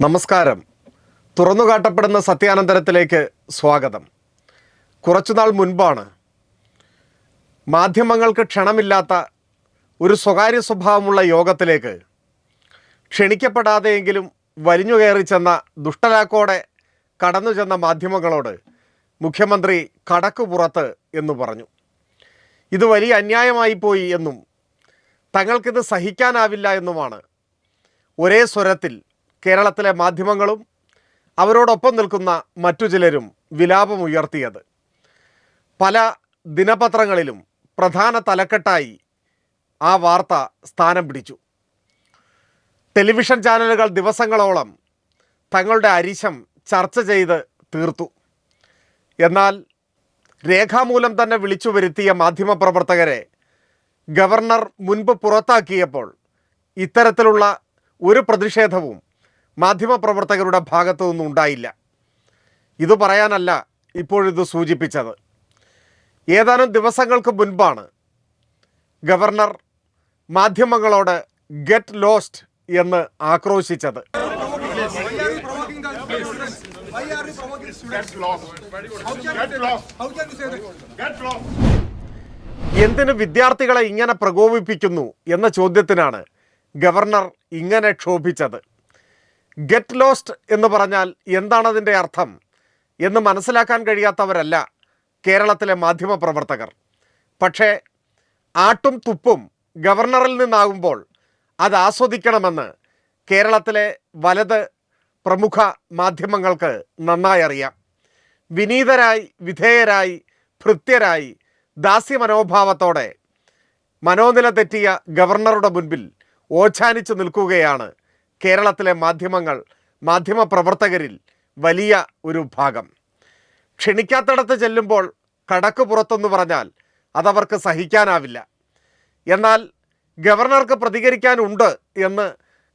നമസ്കാരം. തുറന്നുകാട്ടപ്പെടുന്ന സത്യാനന്തരത്തിലേക്ക് സ്വാഗതം. കുറച്ചുനാൾ മുൻപാണ് മാധ്യമങ്ങൾക്ക് ക്ഷണമില്ലാത്ത ഒരു സ്വകാര്യ സ്വഭാവമുള്ള യോഗത്തിലേക്ക് ക്ഷണിക്കപ്പെടാതെയെങ്കിലും വലിഞ്ഞു കയറി ചെന്ന ദുഷ്ടലാക്കോടെ കടന്നു ചെന്ന മാധ്യമങ്ങളോട് മുഖ്യമന്ത്രി കടക്ക് പുറത്ത് എന്ന് പറഞ്ഞു. ഇത് വലിയ അന്യായമായി പോയി എന്നും തങ്ങൾക്കിത് സഹിക്കാനാവില്ല എന്നുമാണ് ഒരേ സ്വരത്തിൽ കേരളത്തിലെ മാധ്യമങ്ങളും അവരോടൊപ്പം നിൽക്കുന്ന മറ്റു ചിലരും വിലാപമുയർത്തിയത് പല ദിനപത്രങ്ങളിലും പ്രധാന തലക്കെട്ടായി ആ വാർത്ത സ്ഥാനം പിടിച്ചു. ടെലിവിഷൻ ചാനലുകൾ ദിവസങ്ങളോളം തങ്ങളുടെ അരിശം ചർച്ച ചെയ്ത് തീർത്തു. എന്നാൽ രേഖാമൂലം തന്നെ വിളിച്ചു വരുത്തിയ മാധ്യമപ്രവർത്തകരെ ഗവർണർ മുൻപ് പുറത്താക്കിയപ്പോൾ ഇത്തരത്തിലുള്ള ഒരു പ്രതിഷേധവും മാധ്യമപ്രവർത്തകരുടെ ഭാഗത്തു നിന്നും ഉണ്ടായില്ല. ഇത് പറയാനല്ല ഇപ്പോഴിത് സൂചിപ്പിച്ചത്. ഏതാനും ദിവസങ്ങൾക്ക് മുൻപാണ് ഗവർണർ മാധ്യമങ്ങളോട് ഗെറ്റ് ലോസ്റ്റ് എന്ന് ആക്രോശിച്ചത്. എന്തിന് വിദ്യാർത്ഥികളെ ഇങ്ങനെ പ്രകോപിപ്പിക്കുന്നു എന്ന ചോദ്യത്തിനാണ് ഗവർണർ ഇങ്ങനെ ക്ഷോഭിച്ചത്. ഗെറ്റ് ലോസ്റ്റ് എന്ന് പറഞ്ഞാൽ എന്താണതിന്റെ അർത്ഥം എന്ന് മനസ്സിലാക്കാൻ കഴിയാത്തവരല്ല കേരളത്തിലെ മാധ്യമപ്രവർത്തകർ. പക്ഷേ ആട്ടും തുപ്പും ഗവർണറിൽ നിന്നാകുമ്പോൾ അത് ആസ്വദിക്കണമെന്ന് കേരളത്തിലെ വലത് പ്രമുഖ മാധ്യമങ്ങൾക്ക് നന്നായി അറിയാം. വിനീതരായി വിധേയരായി ഭൃത്യരായി ദാസ്യമനോഭാവത്തോടെ മനോനില തെറ്റിയ ഗവർണറുടെ മുൻപിൽ ഓച്ഛാനിച്ചു നിൽക്കുകയാണ് കേരളത്തിലെ മാധ്യമങ്ങൾ മാധ്യമപ്രവർത്തകരിൽ വലിയ ഒരു ഭാഗം. ക്ഷണിക്കാത്തിടത്ത് ചെല്ലുമ്പോൾ കടക്ക് പുറത്തെന്ന് പറഞ്ഞാൽ അതവർക്ക് സഹിക്കാനാവില്ല. എന്നാൽ ഗവർണർക്ക് പ്രതികരിക്കാനുണ്ട് എന്ന്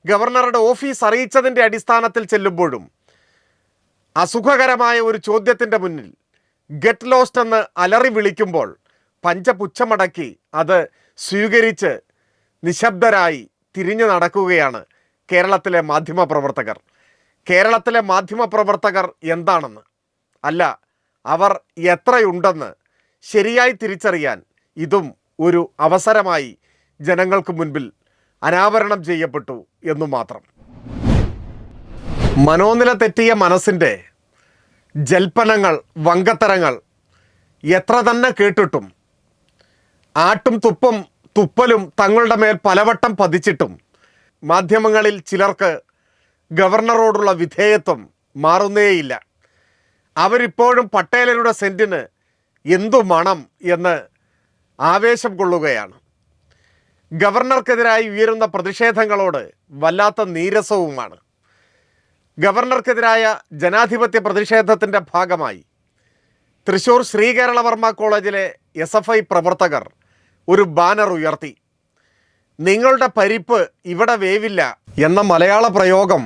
ഗവർണറുടെ ഓഫീസ് അറിയിച്ചതിന്റെ അടിസ്ഥാനത്തിൽ ചെല്ലുമ്പോഴും അസുഖകരമായ ഒരു ചോദ്യത്തിന്റെ മുന്നിൽ ഗെറ്റ് ലോസ്റ്റ് എന്ന് അലറി വിളിക്കുമ്പോൾ പഞ്ചപുച്ഛമടക്കി അത് സ്വീകരിച്ച് നിശബ്ദരായി തിരിഞ്ഞു നടക്കുകയാണ് കേരളത്തിലെ മാധ്യമ പ്രവർത്തകർ. കേരളത്തിലെ മാധ്യമ പ്രവർത്തകർ എന്താണെന്ന്? അല്ല അവർ എത്രയുണ്ടെന്ന് ശരിയായി തിരിച്ചറിയാൻ ഇതും ഒരു അവസരമായി ജനങ്ങൾക്ക് മുൻപിൽ അനാവരണം ചെയ്യപ്പെട്ടു എന്നു മാത്രം. മനോനില തെറ്റിയ മനസ്സിന്റെ ജൽപ്പനങ്ങൾ വങ്കത്തരങ്ങൾ എത്ര തന്നെ കേട്ടിട്ടും ആട്ടും തുപ്പും തുപ്പലും തങ്ങളുടെ മേൽ പലവട്ടം പതിച്ചിട്ടും മാധ്യമങ്ങളിൽ ചിലർക്ക് ഗവർണറോടുള്ള വിധേയത്വം മാറുന്നേയില്ല. അവരിപ്പോഴും പട്ടേലരുടെ സെന്റിന് എന്തു മണം എന്ന് ആവേശം കൊള്ളുകയാണ്. ഗവർണർക്കെതിരായി ഉയരുന്ന പ്രതിഷേധങ്ങളോട് വല്ലാത്ത നീരസവുമാണ്. ഗവർണർക്കെതിരായ ജനാധിപത്യ പ്രതിഷേധത്തിന്റെ ഭാഗമായി തൃശൂർ ശ്രീകേരളവർമ്മ കോളേജിലെ എസ് എഫ് ഐ പ്രവർത്തകർ ഒരു ബാനർ ഉയർത്തി. നിങ്ങളുടെ പരിപ്പ് ഇവിടെ വേവില്ല എന്ന മലയാള പ്രയോഗം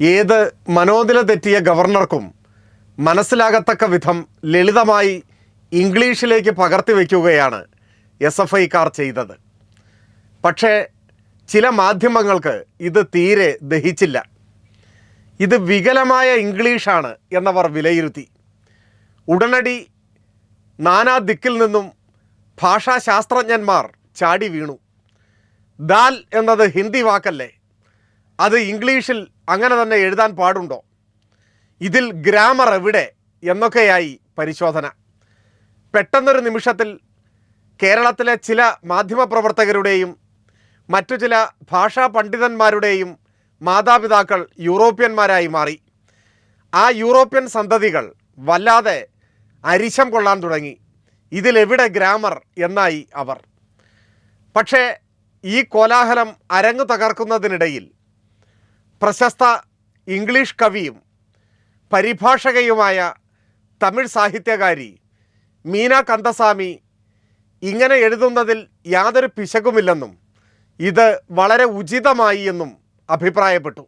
ഏത് മനോനില തെറ്റിയ ഗവർണർക്കും മനസ്സിലാകത്തക്ക വിധം ലളിതമായി ഇംഗ്ലീഷിലേക്ക് പകർത്തി വയ്ക്കുകയാണ് എസ് എഫ് ഐക്കാർ ചെയ്തത്. പക്ഷേ ചില മാധ്യമങ്ങൾക്ക് ഇത് തീരെ ദഹിച്ചില്ല. ഇത് വികലമായ ഇംഗ്ലീഷാണ് എന്നവർ വിലയിരുത്തി. ഉടനടി നാനാ ദിക്കിൽ നിന്നും ഭാഷാശാസ്ത്രജ്ഞന്മാർ ചാടി വീണു. ദാൽ എന്നത് ഹിന്ദി വാക്കല്ലേ? അത് ഇംഗ്ലീഷിൽ അങ്ങനെ തന്നെ എഴുതാൻ പാടുണ്ടോ? ഇതിൽ ഗ്രാമർ എവിടെ എന്നൊക്കെയായി പരിശോധന. പെട്ടെന്നൊരു നിമിഷത്തിൽ കേരളത്തിലെ ചില മാധ്യമപ്രവർത്തകരുടെയും മറ്റു ചില ഭാഷാ പണ്ഡിതന്മാരുടെയും മാതാപിതാക്കൾ യൂറോപ്യന്മാരായി മാറി. ആ യൂറോപ്യൻ സന്തതികൾ വല്ലാതെ അരിശം കൊള്ളാൻ തുടങ്ങി. ഇതിലെവിടെ ഗ്രാമർ എന്നായി അവർ. പക്ഷേ ഈ കോലാഹലം അരങ്ങു തകർക്കുന്നതിനിടയിൽ പ്രശസ്ത ഇംഗ്ലീഷ് കവിയും പരിഭാഷകയുമായ തമിഴ് സാഹിത്യകാരി മീന കന്ദസ്വാമി ഇങ്ങനെ എഴുതുന്നതിൽ യാതൊരു പിശകുമില്ലെന്നും ഇത് വളരെ ഉചിതമായി എന്നും അഭിപ്രായപ്പെട്ടു.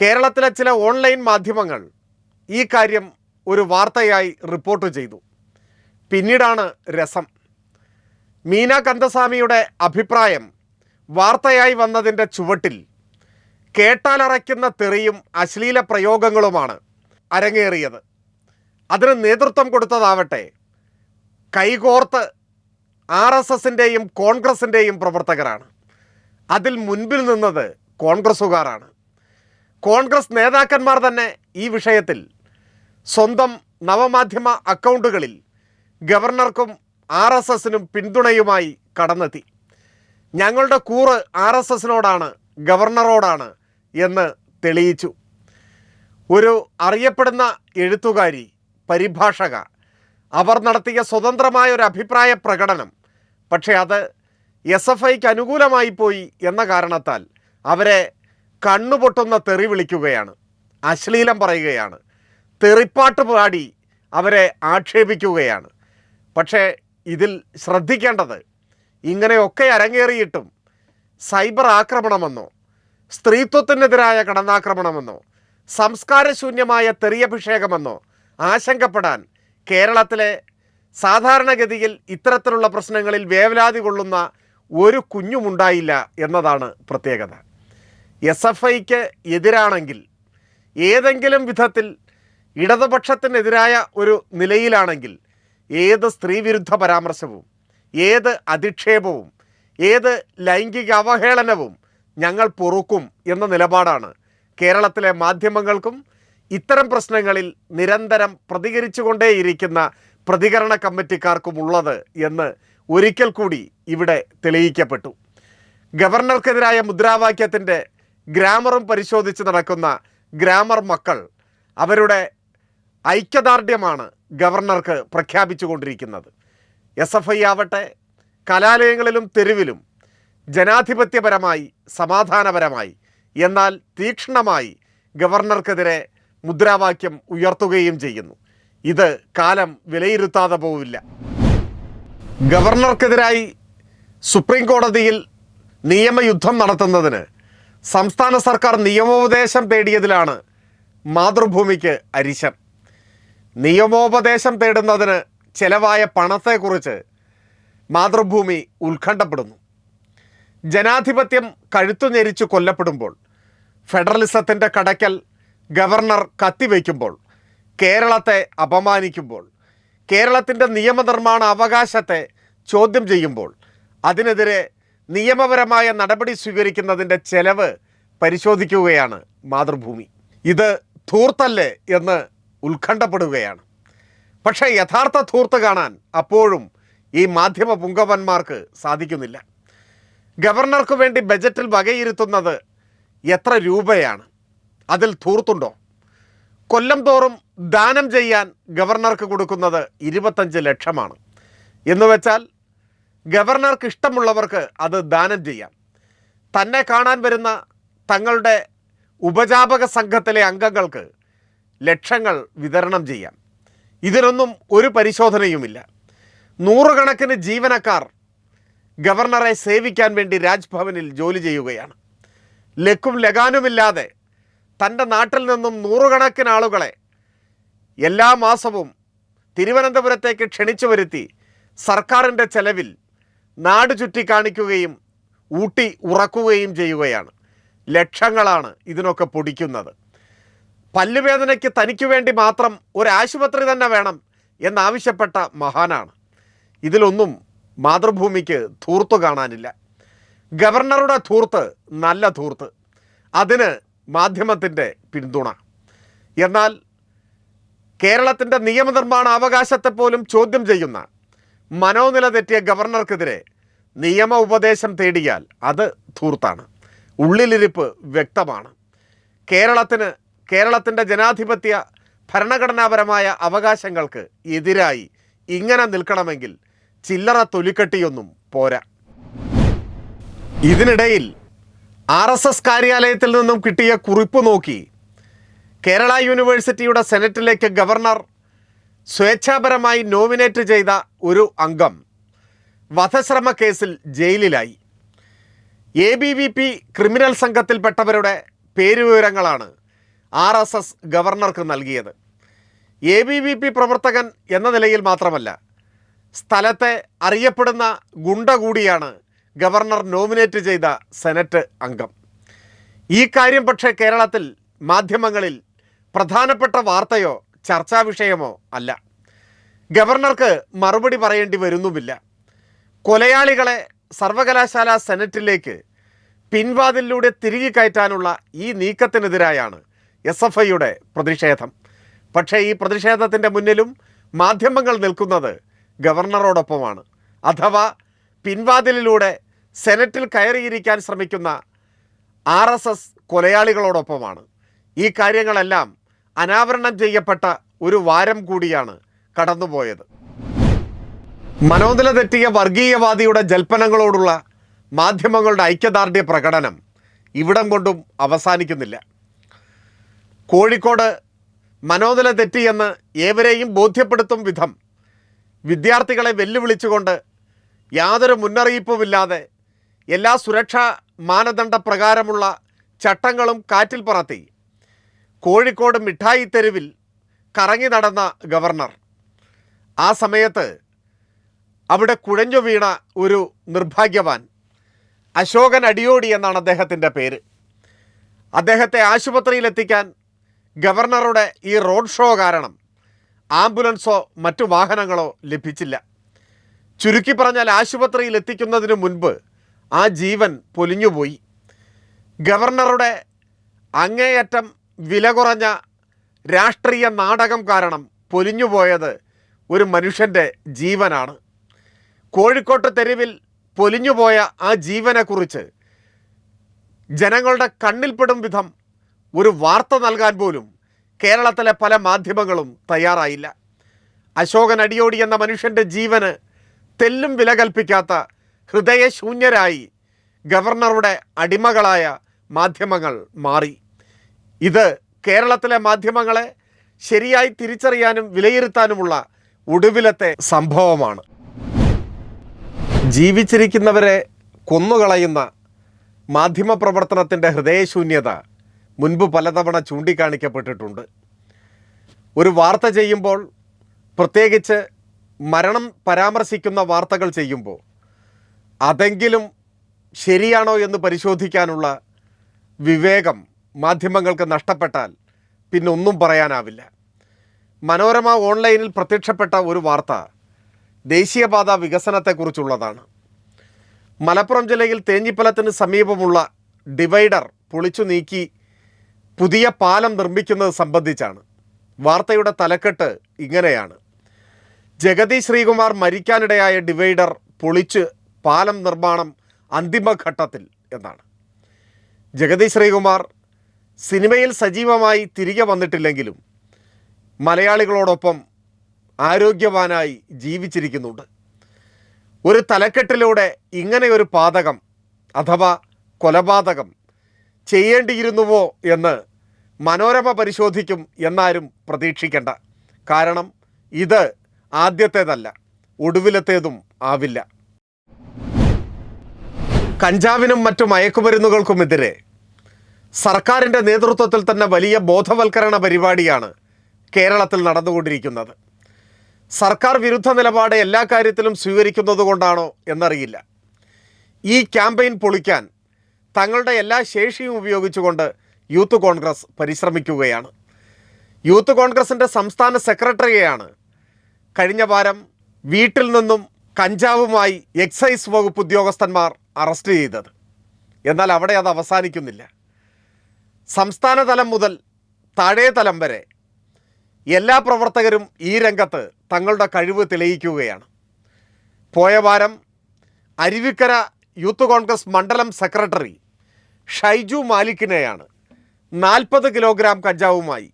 കേരളത്തിലെ ചില ഓൺലൈൻ മാധ്യമങ്ങൾ ഈ കാര്യം ഒരു വാർത്തയായി റിപ്പോർട്ട് ചെയ്തു. പിന്നീടാണ് രസം. മീന കന്ദസ്വാമിയുടെ അഭിപ്രായം വാർത്തയായി വന്നതിന്റെ ചുവട്ടിൽ കേട്ടാലറയ്ക്കുന്ന തെറിയും അശ്ലീല പ്രയോഗങ്ങളുമാണ് അരങ്ങേറിയത്. അതിന് നേതൃത്വം കൊടുത്തതാവട്ടെ കൈകോർത്ത് ആർ എസ് എസിന്റെയും കോൺഗ്രസിന്റെയും പ്രവർത്തകരാണ്. അതിൽ മുൻപിൽ നിന്നത് കോൺഗ്രസ്സുകാരാണ്. കോൺഗ്രസ് നേതാക്കന്മാർ തന്നെ ഈ വിഷയത്തിൽ സ്വന്തം നവമാധ്യമ അക്കൗണ്ടുകളിൽ ഗവർണർക്കും ആർ എസ് എസിനും പിന്തുണയുമായി കടന്നെത്തി. ഞങ്ങളുടെ കൂറ് ആർ എസ് എസിനോടാണ് ഗവർണറോടാണ് എന്ന് തെളിയിച്ചു. ഒരു അറിയപ്പെടുന്ന എഴുത്തുകാരി പരിഭാഷക അവർ നടത്തിയ സ്വതന്ത്രമായ ഒരു അഭിപ്രായ പ്രകടനം പക്ഷേ അത് എസ് എഫ് ഐക്ക് അനുകൂലമായി പോയി എന്ന കാരണത്താൽ അവരെ കണ്ണുപൊട്ടുന്ന തെറി വിളിക്കുകയാണ് അശ്ലീലം പറയുകയാണ് തെറിപ്പാട്ട് പാടി അവരെ ആക്ഷേപിക്കുകയാണ്. പക്ഷേ ഇതിൽ ശ്രദ്ധിക്കേണ്ടത് ഇങ്ങനെയൊക്കെ അരങ്ങേറിയിട്ടും സൈബർ ആക്രമണമെന്നോ സ്ത്രീത്വത്തിനെതിരായ കടന്നാക്രമണമെന്നോ സംസ്കാരശൂന്യമായ തെറിയഭിഷേകമെന്നോ ആശങ്കപ്പെടാൻ കേരളത്തിലെ സാധാരണഗതിയിൽ ഇത്തരത്തിലുള്ള പ്രശ്നങ്ങളിൽ വേവലാതി കൊള്ളുന്ന ഒരു കുഞ്ഞുമുണ്ടായില്ല എന്നതാണ് പ്രത്യേകത. എസ് എഫ് ഐക്ക് എതിരാണെങ്കിൽ ഏതെങ്കിലും വിധത്തിൽ ഇടതുപക്ഷത്തിനെതിരായ ഒരു നിലയിലാണെങ്കിൽ ഏത് സ്ത്രീവിരുദ്ധ പരാമർശവും ഏത് അധിക്ഷേപവും ഏത് ലൈംഗിക അവഹേളനവും ഞങ്ങൾ പൊറുക്കും എന്ന നിലപാടാണ് കേരളത്തിലെ മാധ്യമങ്ങൾക്കും ഇത്തരം പ്രശ്നങ്ങളിൽ നിരന്തരം പ്രതികരിച്ചുകൊണ്ടേയിരിക്കുന്ന പ്രതികരണ കമ്മിറ്റിക്കാർക്കും ഉള്ളത് എന്ന് ഒരിക്കൽ കൂടി ഇവിടെ തെളിയിക്കപ്പെട്ടു. ഗവർണർക്കെതിരായ മുദ്രാവാക്യത്തിന്റെ ഗ്രാമറും പരിശോധിച്ച് നടക്കുന്ന ഗ്രാമർ മക്കൾ അവരുടെ ഐക്യദാർഢ്യമാണ് ഗവർണർക്ക് പ്രഖ്യാപിച്ചുകൊണ്ടിരിക്കുന്നത്. എസ് എഫ് ഐ ആവട്ടെ കലാലയങ്ങളിലും തെരുവിലും ജനാധിപത്യപരമായി സമാധാനപരമായി എന്നാൽ തീക്ഷ്ണമായി ഗവർണർക്കെതിരെ മുദ്രാവാക്യം ഉയർത്തുകയും ചെയ്യുന്നു. ഇത് കാലം വിലയിരുത്താതെ പോവില്ല. ഗവർണർക്കെതിരായി സുപ്രീം കോടതിയിൽ നിയമയുദ്ധം നടത്തുന്നതിന് സംസ്ഥാന സർക്കാർ നിയമോപദേശം തേടിയതിലാണ് മാതൃഭൂമിക്ക് അരിശം. നിയമോപദേശം തേടുന്നതിന് ചെലവായ പണത്തെക്കുറിച്ച് മാതൃഭൂമി ഉത്കണ്ഠപ്പെടുന്നു. ജനാധിപത്യം കഴുത്തു ഞെരിച്ചു കൊല്ലപ്പെടുമ്പോൾ ഫെഡറലിസത്തിന്റെ കടയ്ക്കൽ ഗവർണർ കത്തിവെക്കുമ്പോൾ കേരളത്തെ അപമാനിക്കുമ്പോൾ കേരളത്തിന്റെ നിയമനിർമ്മാണ അവകാശത്തെ ചോദ്യം ചെയ്യുമ്പോൾ അതിനെതിരെ നിയമപരമായ നടപടി സ്വീകരിക്കുന്നതിന്റെ ചെലവ് പരിശോധിക്കുകയാണ് മാതൃഭൂമി. ഇത് ധൂർത്തല്ലേ എന്ന് ഉത്കണ്ഠപ്പെടുകയാണ്. പക്ഷേ യഥാർത്ഥ ധൂർത്ത് കാണാൻ അപ്പോഴും ഈ മാധ്യമ പുങ്കവന്മാർക്ക് സാധിക്കുന്നില്ല. ഗവർണർക്ക് വേണ്ടി ബജറ്റിൽ വകയിരുത്തുന്നത് എത്ര രൂപയാണ്? അതിൽ ധൂർത്തുണ്ടോ? കൊല്ലം തോറും ദാനം ചെയ്യാൻ ഗവർണർക്ക് കൊടുക്കുന്നത് ഇരുപത്തഞ്ച് ലക്ഷമാണ്. എന്ന് വെച്ചാൽ ഗവർണർക്ക് ഇഷ്ടമുള്ളവർക്ക് അത് ദാനം ചെയ്യാം. തന്നെ കാണാൻ വരുന്ന തങ്ങളുടെ ഉപജാപക സംഘത്തിലെ അംഗങ്ങൾക്ക് ലക്ഷങ്ങൾ വിതരണം ചെയ്യാം ഇതിനൊന്നും ഒരു പരിശോധനയുമില്ല. നൂറുകണക്കിന് ജീവനക്കാർ ഗവർണറെ സേവിക്കാൻ വേണ്ടി രാജ്ഭവനിൽ ജോലി ചെയ്യുകയാണ്. ലക്കും ലഗാനുമില്ലാതെ തന്റെ നാട്ടിൽ നിന്നും നൂറുകണക്കിന് ആളുകളെ എല്ലാ മാസവും തിരുവനന്തപുരത്തേക്ക് ക്ഷണിച്ചു വരുത്തി സർക്കാരിന്റെ ചെലവിൽ നാട് ചുറ്റിക്കാണിക്കുകയും ഊട്ടി ഉറക്കുകയും ചെയ്യുകയാണ്. ലക്ഷങ്ങളാണ് ഇതിനൊക്കെ പൊടിക്കുന്നത്. പല്ലുവേദനയ്ക്ക് തനിക്ക് വേണ്ടി മാത്രം ഒരു ആശുപത്രി തന്നെ വേണം എന്നാവശ്യപ്പെട്ട മഹാനാണ്. ഇതിലൊന്നും മാതൃഭൂമിക്ക് ധൂർത്ത് കാണാനില്ല. ഗവർണറുടെ ധൂർത്ത് നല്ല ധൂർത്ത്. അതിന് മാധ്യമത്തിന്റെ പിന്തുണ. എന്നാൽ കേരളത്തിന്റെ നിയമനിർമ്മാണ അവകാശത്തെ പോലും ചോദ്യം ചെയ്യുന്ന മനോനില തെറ്റിയ ഗവർണർക്കെതിരെ നിയമ ഉപദേശം തേടിയാൽ അത് ധൂർത്താണ്. ഉള്ളിലിരിപ്പ് വ്യക്തമാണ്. കേരളത്തിന് കേരളത്തിന്റെ ജനാധിപത്യ ഭരണഘടനാപരമായ അവകാശങ്ങൾക്ക് എതിരായി ഇങ്ങനെ നിൽക്കണമെങ്കിൽ ചില്ലറ തൊലിക്കെട്ടിയൊന്നും പോരാ. ഇതിനിടയിൽ ആർ എസ് എസ് കാര്യാലയത്തിൽ നിന്നും കിട്ടിയ കുറിപ്പ് നോക്കി കേരള യൂണിവേഴ്സിറ്റിയുടെ സെനറ്റിലേക്ക് ഗവർണർ സ്വേച്ഛാപരമായി നോമിനേറ്റ് ചെയ്ത ഒരു അംഗം വധശ്രമ കേസിൽ ജയിലിലായി. A B V P criminal സംഘത്തിൽപ്പെട്ടവരുടെ പേരുവിവരങ്ങളാണ് ആർ എസ് എസ് ഗവർണർക്ക് നൽകിയത്. എ ബി വി പി പ്രവർത്തകൻ എന്ന നിലയിൽ മാത്രമല്ല സ്ഥലത്തെ അറിയപ്പെടുന്ന ഗുണ്ട കൂടിയാണ് ഗവർണർ നോമിനേറ്റ് ചെയ്ത സെനറ്റ് അംഗം. ഈ കാര്യം പക്ഷേ കേരളത്തിൽ മാധ്യമങ്ങളിൽ പ്രധാനപ്പെട്ട വാർത്തയോ ചർച്ചാ വിഷയമോ അല്ല. ഗവർണർക്ക് മറുപടി പറയേണ്ടി വരുന്നുമില്ല. കൊലയാളികളെ സർവകലാശാല സെനറ്റിലേക്ക് പിൻവാതിലൂടെ തിരികെ കയറ്റാനുള്ള ഈ നീക്കത്തിനെതിരായാണ് എസ് എഫ് ഐയുടെ പ്രതിഷേധം. പക്ഷേ ഈ പ്രതിഷേധത്തിന്റെ മുന്നിലും മാധ്യമങ്ങൾ നിൽക്കുന്നത് ഗവർണറോടൊപ്പമാണ്. അഥവാ പിൻവാതിലിലൂടെ സെനറ്റിൽ കയറിയിരിക്കാൻ ശ്രമിക്കുന്ന ആർ എസ് എസ് കൊലയാളികളോടൊപ്പമാണ്. ഈ കാര്യങ്ങളെല്ലാം അനാവരണം ചെയ്യപ്പെട്ട ഒരു വാരം കൂടിയാണ് കടന്നുപോയത്. മനോനില തെറ്റിയ വർഗീയവാദിയുടെ ജൽപ്പനങ്ങളോടുള്ള മാധ്യമങ്ങളുടെ ഐക്യദാർഢ്യ പ്രകടനം ഇവിടം കൊണ്ടും അവസാനിക്കുന്നില്ല. കോഴിക്കോട് മനോനില തെറ്റിയെന്ന് ഏവരെയും ബോധ്യപ്പെടുത്തും വിധം വിദ്യാർത്ഥികളെ വെല്ലുവിളിച്ചുകൊണ്ട് യാതൊരു മുന്നറിയിപ്പുമില്ലാതെ എല്ലാ സുരക്ഷാ മാനദണ്ഡ പ്രകാരമുള്ള ചട്ടങ്ങളും കാറ്റിൽ പറത്തി. കോഴിക്കോട് മിഠായി തെരുവിൽ കറങ്ങി നടന്ന ഗവർണർ. ആ സമയത്ത് അവിടെ കുഴഞ്ഞു വീണ ഒരു നിർഭാഗ്യവാൻ അശോകൻ അടിയോടി എന്നാണ് അദ്ദേഹത്തിന്റെ പേര്. അദ്ദേഹത്തെ ആശുപത്രിയിലെത്തിക്കാൻ ഗവർണറുടെ ഈ റോഡ് ഷോ കാരണം ആംബുലൻസോ മറ്റു വാഹനങ്ങളോ ലഭിച്ചില്ല. ചുരുക്കി പറഞ്ഞാൽ ആശുപത്രിയിൽ എത്തിക്കുന്നതിന് മുൻപ് ആ ജീവൻ പൊലിഞ്ഞുപോയി. ഗവർണറുടെ അങ്ങേയറ്റം വില കുറഞ്ഞ രാഷ്ട്രീയ നാടകം കാരണം പൊലിഞ്ഞുപോയത് ഒരു മനുഷ്യന്റെ ജീവനാണ്. കോഴിക്കോട്ട് തെരുവിൽ പൊലിഞ്ഞുപോയ ആ ജീവനെക്കുറിച്ച് ജനങ്ങളുടെ കണ്ണിൽപ്പെടും വിധം ഒരു വാർത്ത നൽകാൻ പോലും കേരളത്തിലെ പല മാധ്യമങ്ങളും തയ്യാറായില്ല. അശോകൻ അടിയോടി എന്ന മനുഷ്യന്റെ ജീവന് തെല്ലും വില കൽപ്പിക്കാത്ത ഹൃദയശൂന്യരായി ഗവർണറുടെ അടിമകളായ മാധ്യമങ്ങൾ മാറി. ഇത് കേരളത്തിലെ മാധ്യമങ്ങളെ ശരിയായി തിരിച്ചറിയാനും വിലയിരുത്താനുമുള്ള ഒടുവിലത്തെ സംഭവമാണ്. ജീവിച്ചിരിക്കുന്നവരെ കൊന്നുകളയുന്ന മാധ്യമപ്രവർത്തനത്തിന്റെ ഹൃദയശൂന്യത മുൻപ് പലതവണ ചൂണ്ടിക്കാണിക്കപ്പെട്ടിട്ടുണ്ട്. ഒരു വാർത്ത ചെയ്യുമ്പോൾ പ്രത്യേകിച്ച് മരണം പരാമർശിക്കുന്ന വാർത്തകൾ ചെയ്യുമ്പോൾ അതെങ്കിലും ശരിയാണോ എന്ന് പരിശോധിക്കാനുള്ള വിവേകം മാധ്യമങ്ങൾക്ക് നഷ്ടപ്പെട്ടാൽ പിന്നെ ഒന്നും പറയാനാവില്ല. മനോരമ ഓൺലൈനിൽ പ്രത്യക്ഷപ്പെട്ട ഒരു വാർത്ത ദേശീയപാത വികസനത്തെക്കുറിച്ചുള്ളതാണ്. മലപ്പുറം ജില്ലയിൽ തേഞ്ഞിപ്പലത്തിന് സമീപമുള്ള ഡിവൈഡർ പൊളിച്ചു നീക്കി പുതിയ പാലം നിർമ്മിക്കുന്നത് സംബന്ധിച്ചാണ്. വാർത്തയുടെ തലക്കെട്ട് ഇങ്ങനെയാണ്. ജഗതി ശ്രീകുമാർ മരിക്കാനിടയായ ഡിവൈഡർ പൊളിച്ച് പാലം നിർമ്മാണം അന്തിമഘട്ടത്തിൽ എന്നാണ്. ജഗതി ശ്രീകുമാർ സിനിമയിൽ സജീവമായി തിരികെ വന്നിട്ടില്ലെങ്കിലും മലയാളികളോടൊപ്പം ആരോഗ്യവാനായി ജീവിച്ചിരിക്കുന്നുണ്ട്. ഒരു തലക്കെട്ടിലൂടെ ഇങ്ങനെ ഒരു പാതകം അഥവാ കൊലപാതകം ചെയ്യേണ്ടിയിരുന്നുവോ എന്ന് മനോരമ പരിശോധിക്കും എന്നാരും പ്രതീക്ഷിക്കേണ്ട. കാരണം ഇത് ആദ്യത്തേതല്ല ഒടുവിലത്തേതും ആവില്ല. കഞ്ചാവിനും മറ്റു മയക്കുമരുന്നുകൾക്കുമെതിരെ സർക്കാരിന്റെ നേതൃത്വത്തിൽ തന്നെ വലിയ ബോധവൽക്കരണ പരിപാടിയാണ് കേരളത്തിൽ നടന്നുകൊണ്ടിരിക്കുന്നത്. സർക്കാർ വിരുദ്ധ നിലപാട് എല്ലാ കാര്യത്തിലും സ്വീകരിക്കുന്നത് കൊണ്ടാണോ എന്നറിയില്ല. ഈ ക്യാമ്പയിൻ പൊളിക്കാൻ തങ്ങളുടെ എല്ലാ ശേഷിയും ഉപയോഗിച്ചുകൊണ്ട് യൂത്ത് കോൺഗ്രസ് പരിശ്രമിക്കുകയാണ്. യൂത്ത് കോൺഗ്രസിന്റെ സംസ്ഥാന സെക്രട്ടറിയെയാണ് കഴിഞ്ഞ വാരം വീട്ടിൽ നിന്നും കഞ്ചാവുമായി എക്സൈസ് വകുപ്പ് ഉദ്യോഗസ്ഥന്മാർ അറസ്റ്റ് ചെയ്തത്. എന്നാൽ അവിടെ അത് അവസാനിക്കുന്നില്ല. സംസ്ഥാന തലം മുതൽ താഴേ തലം വരെ എല്ലാ പ്രവർത്തകരും ഈ രംഗത്ത് തങ്ങളുടെ കഴിവ് തെളിയിക്കുകയാണ്. പോയ വാരം അരുവിക്കര യൂത്ത് കോൺഗ്രസ് മണ്ഡലം സെക്രട്ടറി ഷൈജു മാലിക്കിനെയാണ് നാൽപ്പത് കിലോഗ്രാം കഞ്ചാവുമായി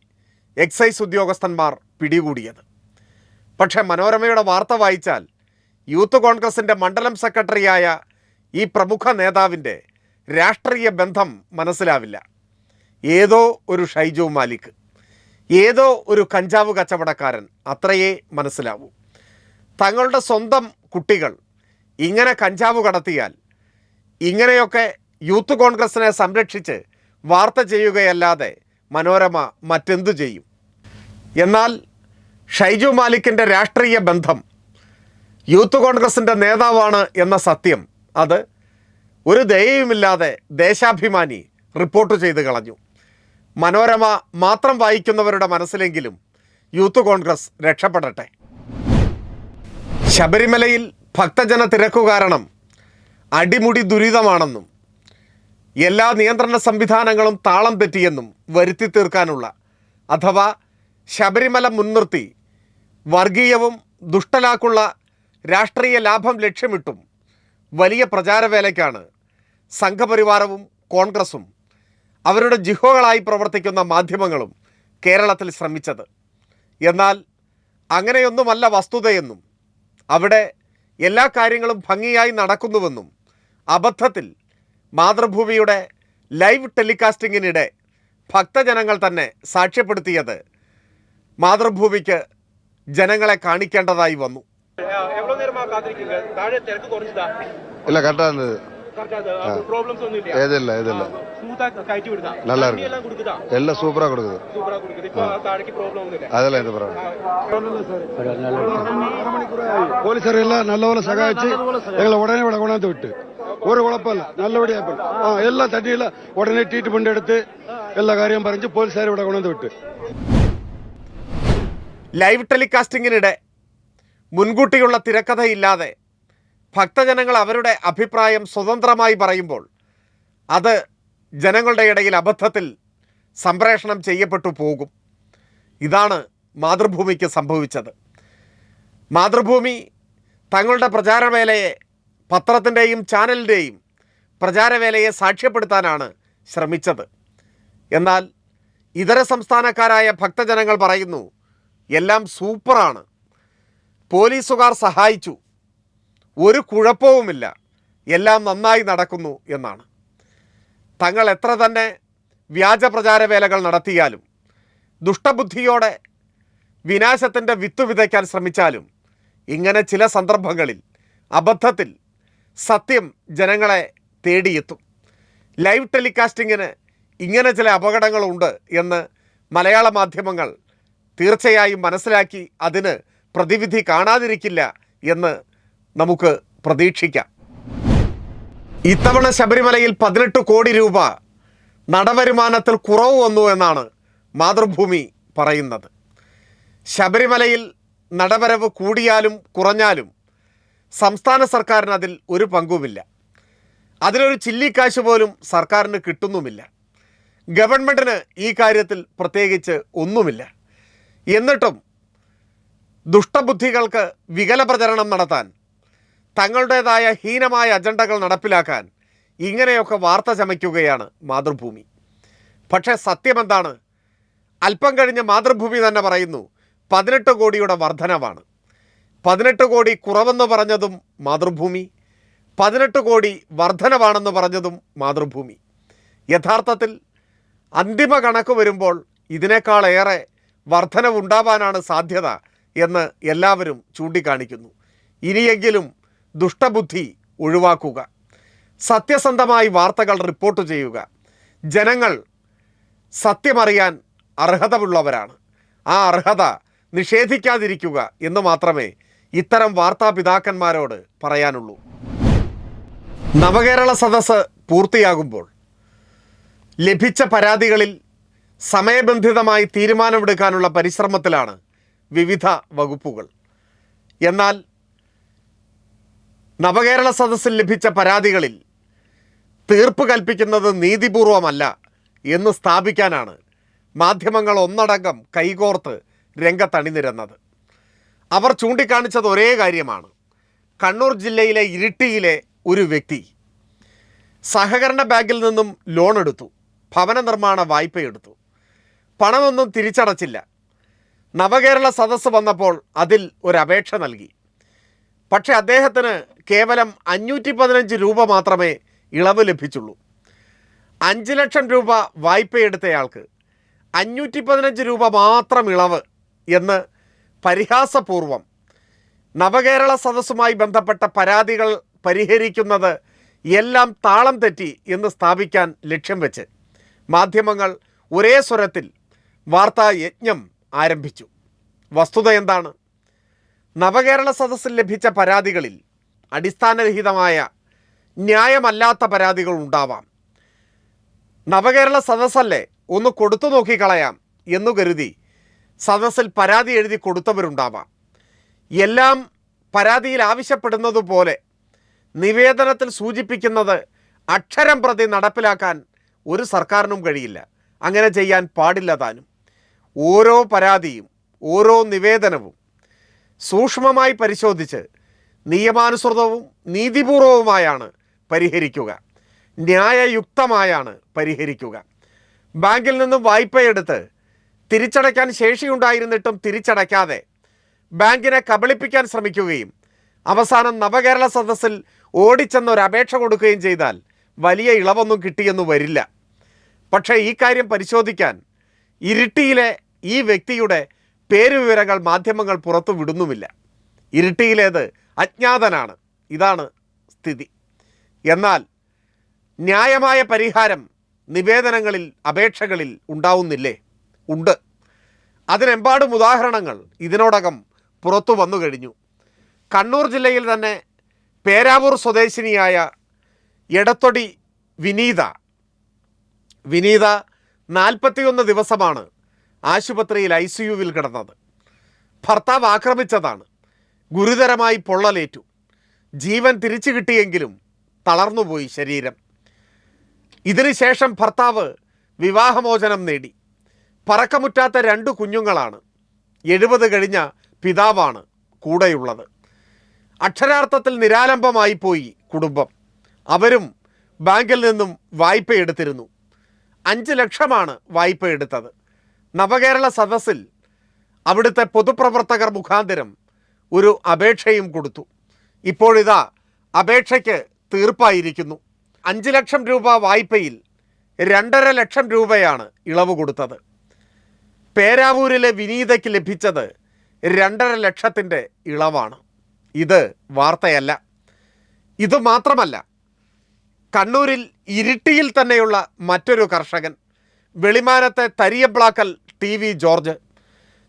എക്സൈസ് ഉദ്യോഗസ്ഥന്മാർ പിടികൂടിയത്. പക്ഷേ മനോരമയുടെ വാർത്ത വായിച്ചാൽ യൂത്ത് കോൺഗ്രസിന്റെ മണ്ഡലം സെക്രട്ടറിയായ ഈ പ്രമുഖ നേതാവിന്റെ രാഷ്ട്രീയ ബന്ധം മനസ്സിലാവില്ല. ഏതോ ഒരു ഷൈജു മാലിക് ഏതോ ഒരു കഞ്ചാവ് കച്ചവടക്കാരൻ അത്രയേ മനസ്സിലാവൂ. തങ്ങളുടെ സ്വന്തം കുട്ടികൾ ഇങ്ങനെ കഞ്ചാവ് കടത്തിയാൽ ഇങ്ങനെയൊക്കെ യൂത്ത് കോൺഗ്രസിനെ സംരക്ഷിച്ച് വാർത്ത ചെയ്യുകയല്ലാതെ മനോരമ മറ്റെന്തു ചെയ്യും? എന്നാൽ ഷൈജു മാലിക്കിന്റെ രാഷ്ട്രീയ ബന്ധം യൂത്ത് കോൺഗ്രസിന്റെ നേതാവാണ് എന്ന സത്യം അത് ഒരു ദയയുമില്ലാതെ ദേശാഭിമാനി റിപ്പോർട്ട് ചെയ്ത് കളഞ്ഞു. മനോരമ മാത്രം വായിക്കുന്നവരുടെ മനസ്സിലെങ്കിലും യൂത്ത് കോൺഗ്രസ് രക്ഷപ്പെടട്ടെ. ശബരിമലയിൽ ഭക്തജന തിരക്കു കാരണം അടിമുടി ദുരിതമാണെന്നും എല്ലാ നിയന്ത്രണ സംവിധാനങ്ങളും താളം തെറ്റിയെന്നും വരുത്തി തീർക്കാനുള്ള അഥവാ ശബരിമല മുൻനിർത്തി വർഗീയവും ദുഷ്ടലാക്കുള്ള രാഷ്ട്രീയ ലാഭം ലക്ഷ്യമിട്ടും വലിയ പ്രചാരവേലയ്ക്കാണ് സംഘപരിവാരവും കോൺഗ്രസും അവരുടെ ജിഹോകളായി പ്രവർത്തിക്കുന്ന മാധ്യമങ്ങളും കേരളത്തിൽ ശ്രമിച്ചത്. എന്നാൽ അങ്ങനെയൊന്നുമല്ല വസ്തുതയെന്നും അവിടെ എല്ലാ കാര്യങ്ങളും ഭംഗിയായി നടക്കുന്നുവെന്നും അബദ്ധത്തിൽ മാതൃഭൂമിയുടെ ലൈവ് ടെലികാസ്റ്റിങ്ങിനിടെ ഭക്തജനങ്ങൾ തന്നെ സാക്ഷ്യപ്പെടുത്തിയത് മാതൃഭൂമിക്ക് ജനങ്ങളെ കാണിക്കേണ്ടതായി വന്നു எவ்வளவு நேரமா காத்திருக்கீங்க தாழെ திறக்கு குறைஞ்சுதா இல்ல கரெக்டா இருந்தது கரெக்டா ப்ராப்ளம்ஸ் ஒண்ணும் இல்லையா எது இல்ல எது இல்ல ஸ்மூத்தா கழட்டி விடுதா நல்லா தண்ணி இருக்கு. எல்லாம் கொடுக்குதா எல்லாம் சூப்பரா கொடுக்குது சூப்பரா கொடுக்குது இப்போ தாழைக்கு ப்ராப்ளம் ஒண்ணும் இல்ல அதெல்லாம் எந்த பரவாயில்ல പോലീസുകാരെല്ലാം നല്ലപോലെ സഹായിച്ച് ഞങ്ങളെ ഒരു കുഴപ്പമില്ല. നല്ലപടിയായി ആ എല്ലാം തട്ടിയില്ല ഉടനെ ട്രീറ്റ്മെന്റ് എടുത്ത് എല്ലാ കാര്യവും പറഞ്ഞു പോലീസുകാർ ഇവിടെ കൊണ്ടുവന്ന് വിട്ട്. ലൈവ് ടെലികാസ്റ്റിങ്ങിനിടെ മുൻകൂട്ടിയുള്ള തിരക്കഥയില്ലാതെ ഭക്തജനങ്ങൾ അവരുടെ അഭിപ്രായം സ്വതന്ത്രമായി പറയുമ്പോൾ അത് ജനങ്ങളുടെ ഇടയിൽ അബദ്ധത്തിൽ സംപ്രേഷണം ചെയ്യപ്പെട്ടു പോകും. ഇതാണ് മാതൃഭൂമിക്ക് സംഭവിച്ചത്. മാതൃഭൂമി തങ്ങളുടെ പ്രചാരവേലയെ പത്രത്തിന്റെയും ചാനലിന്റെയും പ്രചാരവേലയെ സാക്ഷ്യപ്പെടുത്താനാണ് ശ്രമിച്ചത്. എന്നാൽ ഇതര സംസ്ഥാനക്കാരായ ഭക്തജനങ്ങൾ പറയുന്നു എല്ലാം സൂപ്പറാണ്. പോലീസുകാർ സഹായിച്ചു. ഒരു കുഴപ്പവുമില്ല. എല്ലാം നന്നായി നടക്കുന്നു എന്നാണ്. തങ്ങൾ എത്ര തന്നെ വ്യാജ പ്രചാരവേലകൾ നടത്തിയാലും ദുഷ്ടബുദ്ധിയോടെ വിനാശത്തിന്റെ വിത്ത് വിതയ്ക്കാൻ ശ്രമിച്ചാലും ഇങ്ങനെ ചില സന്ദർഭങ്ങളിൽ അബദ്ധത്തിൽ സത്യം ജനങ്ങളെ തേടിയെത്തും. ലൈവ് ടെലികാസ്റ്റിങ്ങിന് ഇങ്ങനെ ചില അപകടങ്ങളുണ്ട് എന്ന് മലയാള മാധ്യമങ്ങൾ തീർച്ചയായും മനസ്സിലാക്കി അതിന് പ്രതിവിധി കാണാതിരിക്കില്ല എന്ന് നമുക്ക് പ്രതീക്ഷിക്കാം. ഇത്തവണ ശബരിമലയിൽ പതിനെട്ട് കോടി രൂപ നടവരുമാനത്തിൽ കുറവ് വന്നു എന്നാണ് മാതൃഭൂമി പറയുന്നത്. ശബരിമലയിൽ നടവരവ് കൂടിയാലും കുറഞ്ഞാലും സംസ്ഥാന സർക്കാരിന് അതിൽ ഒരു പങ്കുമില്ല. അതിലൊരു ചില്ലിക്കാശ് പോലും സർക്കാരിന് കിട്ടുന്നുമില്ല. ഗവൺമെന്റിന് ഈ കാര്യത്തിൽ പ്രത്യേകിച്ച് ഒന്നുമില്ല. എന്നിട്ടും ദുഷ്ടബുദ്ധികൾക്ക് വികല പ്രചരണം നടത്താൻ തങ്ങളുടേതായ ഹീനമായ അജണ്ടകൾ നടപ്പിലാക്കാൻ ഇങ്ങനെയൊക്കെ വാർത്ത ചമയ്ക്കുകയാണ് മാതൃഭൂമി. പക്ഷേ സത്യമെന്താണ് അല്പം കഴിഞ്ഞ് മാതൃഭൂമി തന്നെ പറയുന്നു പതിനെട്ട് കോടിയുടെ വർധനവാണ്. പതിനെട്ട് കോടി കുറവെന്ന് പറഞ്ഞതും മാതൃഭൂമി പതിനെട്ട് കോടി വർധനവാണെന്ന് പറഞ്ഞതും മാതൃഭൂമി. യഥാർത്ഥത്തിൽ അന്തിമ കണക്ക് വരുമ്പോൾ ഇതിനേക്കാളേറെ വർധനവുണ്ടാവാനാണ് സാധ്യത എന്ന് എല്ലാവരും ചൂണ്ടിക്കാണിക്കുന്നു. ഇനിയെങ്കിലും ദുഷ്ടബുദ്ധി ഒഴിവാക്കുക. സത്യസന്ധമായി വാർത്തകൾ റിപ്പോർട്ട് ചെയ്യുക. ജനങ്ങൾ സത്യമറിയാൻ അർഹതയുള്ളവരാണ്. ആ അർഹത നിഷേധിക്കാതിരിക്കുക എന്ന് മാത്രമേ ഇത്തരം വാർത്താപിതാക്കന്മാരോട് പറയാനുള്ളൂ. നവകേരള സദസ്സ് പൂർത്തിയാകുമ്പോൾ ലഭിച്ച പരാതികളിൽ സമയബന്ധിതമായി തീരുമാനമെടുക്കാനുള്ള പരിശ്രമത്തിലാണ് വിവിധ വകുപ്പുകൾ. എന്നാൽ നവകേരള സദസ്സിൽ ലഭിച്ച പരാതികളിൽ തീർപ്പ് കൽപ്പിക്കുന്നത് നീതിപൂർവമല്ല എന്ന് സ്ഥാപിക്കാനാണ് മാധ്യമങ്ങൾ ഒന്നടങ്കം കൈകോർത്ത് രംഗത്തണിനിരന്നത്. അവർ ചൂണ്ടിക്കാണിച്ചത് ഒരേ കാര്യമാണ്. കണ്ണൂർ ജില്ലയിലെ ഇരിട്ടിയിലെ ഒരു വ്യക്തി സഹകരണ ബാങ്കിൽ നിന്നും ലോൺ എടുത്തു ഭവന നിർമ്മാണ വായ്പയെടുത്തു. പണമൊന്നും തിരിച്ചടച്ചില്ല. നവകേരള സദസ്സ് വന്നപ്പോൾ അതിൽ ഒരു അപേക്ഷ നൽകി. പക്ഷേ അദ്ദേഹത്തിന് കേവലം അഞ്ഞൂറ്റി പതിനഞ്ച് രൂപ മാത്രമേ ഇളവ് ലഭിച്ചുള്ളൂ. അഞ്ച് ലക്ഷം രൂപ വായ്പയെടുത്തയാൾക്ക് അഞ്ഞൂറ്റി പതിനഞ്ച് രൂപ മാത്രം ഇളവ് എന്ന് പരിഹാസപൂർവം നവകേരള സദസ്സുമായി ബന്ധപ്പെട്ട പരാതികൾ പരിഹരിക്കുന്നത് എല്ലാം താളം തെറ്റി എന്ന് സ്ഥാപിക്കാൻ ലക്ഷ്യം വെച്ച് മാധ്യമങ്ങൾ ഒരേ സ്വരത്തിൽ വാർത്താ യജ്ഞം ആരംഭിച്ചു. വസ്തുത എന്താണ്? നവകേരള സദസ്സിൽ ലഭിച്ച പരാതികളിൽ അടിസ്ഥാനരഹിതമായ ന്യായമല്ലാത്ത പരാതികൾ ഉണ്ടാവാം. നവകേരള സദസ്സല്ലേ? ഒന്ന് കൊടുത്തു നോക്കിക്കളയാം എന്നു കരുതി സദസ്സിൽ പരാതി എഴുതി കൊടുത്തവരുണ്ടാവാം. എല്ലാം പരാതിയിൽ ആവശ്യപ്പെടുന്നത് പോലെ നിവേദനത്തിൽ സൂചിപ്പിക്കുന്നത് അക്ഷരം പ്രതി നടപ്പിലാക്കാൻ ഒരു സർക്കാരിനും കഴിയില്ല. അങ്ങനെ ചെയ്യാൻ പാടില്ല താനും. ഓരോ പരാതിയും ഓരോ നിവേദനവും സൂക്ഷ്മമായി പരിശോധിച്ച് നിയമാനുസൃതവും നീതിപൂർവവുമായാണ് പരിഹരിക്കുക. ന്യായയുക്തമായാണ് പരിഹരിക്കുക. ബാങ്കിൽ നിന്നും വായ്പയെടുത്ത് തിരിച്ചടയ്ക്കാൻ ശേഷിയുണ്ടായിരുന്നിട്ടും തിരിച്ചടയ്ക്കാതെ ബാങ്കിനെ കബളിപ്പിക്കാൻ ശ്രമിക്കുകയും അവസാനം നവകേരള സദസ്സിൽ ഓടിച്ചെന്ന ഒരു അപേക്ഷ കൊടുക്കുകയും ചെയ്താൽ വലിയ ഇളവൊന്നും കിട്ടിയെന്ന് വരില്ല. പക്ഷേ ഈ കാര്യം പരിശോധിക്കാൻ ഇരിട്ടിയിലെ ഈ വ്യക്തിയുടെ പേരുവിവരങ്ങൾ മാധ്യമങ്ങൾ പുറത്തു വിടുന്നുമില്ല. ഇരിട്ടിയിലേത് അജ്ഞാതനാണ്. ഇതാണ് സ്ഥിതി. എന്നാൽ ന്യായമായ പരിഹാരം നിവേദനങ്ങളിൽ അപേക്ഷകളിൽ ഉണ്ടാവുന്നില്ലേ? ഉണ്ട്. അതിനെമ്പാടും ഉദാഹരണങ്ങൾ ഇതിനോടകം പുറത്തു വന്നു കഴിഞ്ഞു. കണ്ണൂർ ജില്ലയിൽ തന്നെ പേരാവൂർ സ്വദേശിനിയായ എടത്തൊടി വിനീത. വിനീത നാൽപ്പത്തിയൊന്ന് ദിവസമാണ് ആശുപത്രിയിൽ ഐ സി യുവിൽ കിടന്നത്. ഭർത്താവ് ആക്രമിച്ചതാണ്. ഗുരുതരമായി പൊള്ളലേറ്റു. ജീവൻ തിരിച്ചു കിട്ടിയെങ്കിലും തളർന്നുപോയി ശരീരം. ഇതിനുശേഷം ഭർത്താവ് വിവാഹമോചനം നേടി. പറക്കമുറ്റാത്ത രണ്ട് കുഞ്ഞുങ്ങളാണ്. എഴുപത് കഴിഞ്ഞ പിതാവാണ് കൂടെയുള്ളത്. അക്ഷരാർത്ഥത്തിൽ നിരാലംബമായി പോയി കുടുംബം. അവരും ബാങ്കിൽ നിന്നും വായ്പ എടുത്തിരുന്നു. അഞ്ച് ലക്ഷമാണ് വായ്പ എടുത്തത്. നവകേരള സദസ്സിൽ അവിടുത്തെ പൊതുപ്രവർത്തകർ മുഖാന്തരം ഒരു അപേക്ഷയും കൊടുത്തു. ഇപ്പോഴിതാ അപേക്ഷയ്ക്ക് തീർപ്പായിരിക്കുന്നു. അഞ്ച് ലക്ഷം രൂപ വായ്പയിൽ രണ്ടര ലക്ഷം രൂപയാണ് ഇളവ് കൊടുത്തത്. പേരാവൂരിലെ വിനീതയ്ക്ക് ലഭിച്ചത് രണ്ടര ലക്ഷത്തിന്റെ ഇളവാണ്. ഇത് വാർത്തയല്ല. ഇത് മാത്രമല്ല കണ്ണൂരിൽ ഇരിട്ടിയിൽ തന്നെയുള്ള മറ്റൊരു കർഷകൻ വെളിമാനത്തെ തരിയ Thariyablakkal T V George.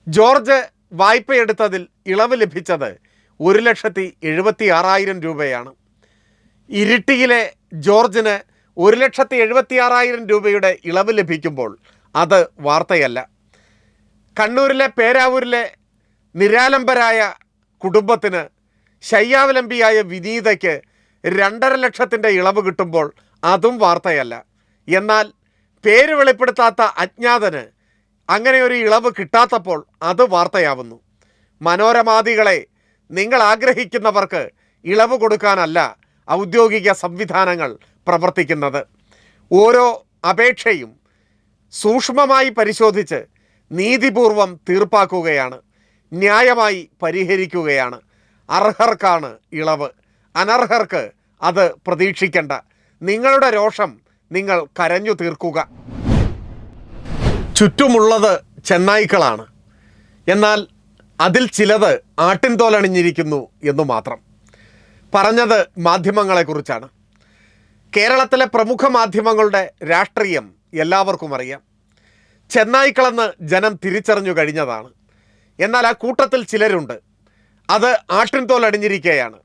George വായ്പയെടുത്തതിൽ ഇളവ് ലഭിച്ചത് ഒരു ലക്ഷത്തി എഴുപത്തി ആറായിരം രൂപയാണ്. ഇരിട്ടിയിലെ ജോർജിന് ഒരു ലക്ഷത്തി എഴുപത്തി ആറായിരം രൂപയുടെ ഇളവ് ലഭിക്കുമ്പോൾ അത് വാർത്തയല്ല. കണ്ണൂരിലെ പേരാവൂരിലെ നിരാലംബരായ കുടുംബത്തിന് ശയ്യാവലംബിയായ വിനീതയ്ക്ക് രണ്ടര ലക്ഷത്തിന്റെ ഇളവ് കിട്ടുമ്പോൾ അതും വാർത്തയല്ല. എന്നാൽ പേര് വെളിപ്പെടുത്താത്ത അജ്ഞാതന് അങ്ങനെ ഒരു ഇളവ് കിട്ടാത്തപ്പോൾ അത് വാർത്തയാവുന്നു. മനോരമാദികളെ നിങ്ങൾ ആഗ്രഹിക്കുന്നവർക്ക് ഇളവ് കൊടുക്കാനല്ല ഔദ്യോഗിക സംവിധാനങ്ങൾ പ്രവർത്തിക്കുന്നത്. ഓരോ അപേക്ഷയും സൂക്ഷ്മമായി പരിശോധിച്ച് നീതിപൂർവം തീർപ്പാക്കുകയാണ് ന്യായമായി പരിഹരിക്കുകയാണ്. അർഹർക്കാണ് ഇളവ്. അനർഹർക്ക് അത് പ്രതീക്ഷിക്കേണ്ട. നിങ്ങളുടെ രോഷം നിങ്ങൾ കരഞ്ഞു തീർക്കുക. ചുറ്റുമുള്ളത് ചെന്നായ്ക്കളാണ്. എന്നാൽ അതിൽ ചിലത് ആട്ടിൻതോലണിഞ്ഞിരിക്കുന്നു എന്നു മാത്രം. പറഞ്ഞത് മാധ്യമങ്ങളെക്കുറിച്ചാണ്. കേരളത്തിലെ പ്രമുഖ മാധ്യമങ്ങളുടെ രാഷ്ട്രീയം എല്ലാവർക്കും അറിയാം. ചെന്നായ്ക്കളെന്ന് ജനം തിരിച്ചറിഞ്ഞു കഴിഞ്ഞതാണ്. എന്നാൽ ആ കൂട്ടത്തിൽ ചിലരുണ്ട്. അത് ആട്ടിൻതോൽ അടിഞ്ഞിരിക്കുകയാണ്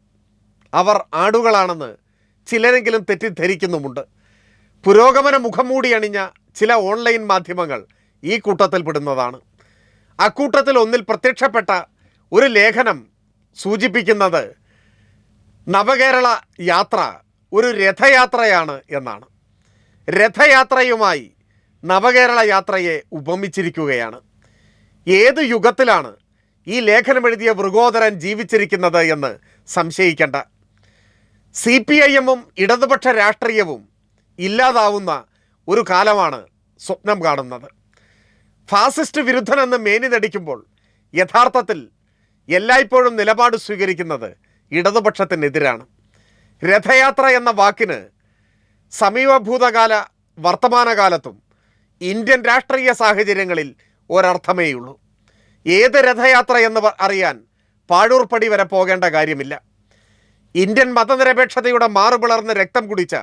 അവർ ആടുകളാണെന്ന് ചിലരെങ്കിലും തെറ്റിദ്ധരിക്കുന്നുമുണ്ട്. പുരോഗമന മുഖംമൂടി അണിഞ്ഞ ചില ഓൺലൈൻ മാധ്യമങ്ങൾ ഈ കൂട്ടത്തിൽ കൂട്ടത്തിൽപ്പെടുന്നതാണ് അക്കൂട്ടത്തിൽ ഒന്നിൽ പ്രത്യക്ഷപ്പെട്ട ഒരു ലേഖനം സൂചിപ്പിക്കുന്നത് നവകേരള യാത്ര ഒരു രഥയാത്രയാണ് എന്നാണ്. രഥയാത്രയുമായി നവകേരള യാത്രയെ ഉപമിച്ചിരിക്കുകയാണ്. ഏത് യുഗത്തിലാണ് ഈ ലേഖനം എഴുതിയ മൃഗോദരൻ ജീവിച്ചിരിക്കുന്നത് എന്ന് സംശയിക്കേണ്ട. സി പി ഐ എമ്മും ഇടതുപക്ഷ രാഷ്ട്രീയവും ഇല്ലാതാവുന്ന ഒരു കാലമാണ് സ്വപ്നം കാണുന്നത്. ഫാസിസ്റ്റ് വിരുദ്ധനെന്ന് മേനി നടിക്കുമ്പോൾ യഥാർത്ഥത്തിൽ എല്ലായ്പ്പോഴും നിലപാട് സ്വീകരിക്കുന്നത് ഇടതുപക്ഷത്തിനെതിരാണ്. രഥയാത്ര എന്ന വാക്കിന് സമീപഭൂതകാല വർത്തമാനകാലത്തും ഇന്ത്യൻ രാഷ്ട്രീയ സാഹചര്യങ്ങളിൽ ഒരർത്ഥമേയുള്ളൂ. ഏത് രഥയാത്ര എന്ന് അറിയാൻ പാഴൂർപ്പടി വരെ പോകേണ്ട കാര്യമില്ല. ഇന്ത്യൻ മതനിരപേക്ഷതയുടെ മാറുപിളർന്ന് രക്തം കുടിച്ച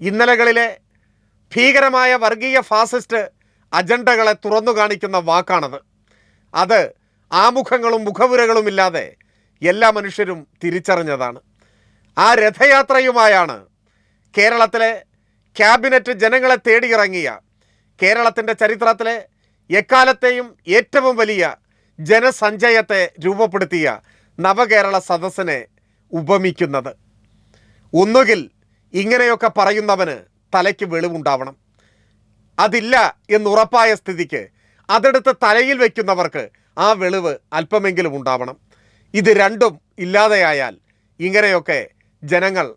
ഇന്നലകളിലെ ഭീകരമായ വർഗീയ ഫാസിസ്റ്റ് അജണ്ടകളെ തുറന്നു കാണിക്കുന്ന വാക്കാണത്. അത് ആമുഖങ്ങളും മുഖവുരകളും ഇല്ലാതെ എല്ലാ മനുഷ്യരും തിരിച്ചറിഞ്ഞതാണ്. ആ രഥയാത്രയുമായാണ് കേരളത്തിലെ ക്യാബിനറ്റ് ജനങ്ങളെ തേടിയിറങ്ങിയ കേരളത്തിന്റെ ചരിത്രത്തിലെ എക്കാലത്തെയും ഏറ്റവും വലിയ ജനസഞ്ചയത്തെ രൂപപ്പെടുത്തിയ നവകേരള സദസ്സിനെ ഉപമിക്കുന്നത്. ഒന്നുകിൽ ഇങ്ങനെയൊക്കെ പറയുന്നവന് തലയ്ക്ക് വെളിവുണ്ടാവണം. അതില്ല എന്നുറപ്പായ സ്ഥിതിക്ക് അതെടുത്ത് തലയിൽ വയ്ക്കുന്നവർക്ക് ആ വെളിവ് അല്പമെങ്കിലും ഉണ്ടാവണം. ഇത് രണ്ടും ഇല്ലാതെയായാൽ ഇങ്ങനെയൊക്കെ ജനങ്ങൾ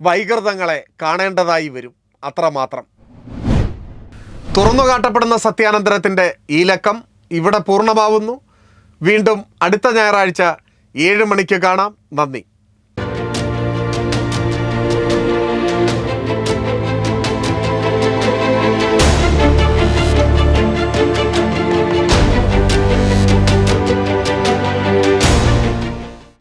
വൈകൃതങ്ങളെ കാണേണ്ടതായി വരും. അത്രമാത്രം. തുറന്നുകാട്ടപ്പെടുന്ന സത്യാനന്തരത്തിന്റെ ഈ ലക്കം ഇവിടെ പൂർണമാവുന്നു. വീണ്ടും അടുത്ത ഞായറാഴ്ച ഏഴ് മണിക്ക് കാണാം. നന്ദി.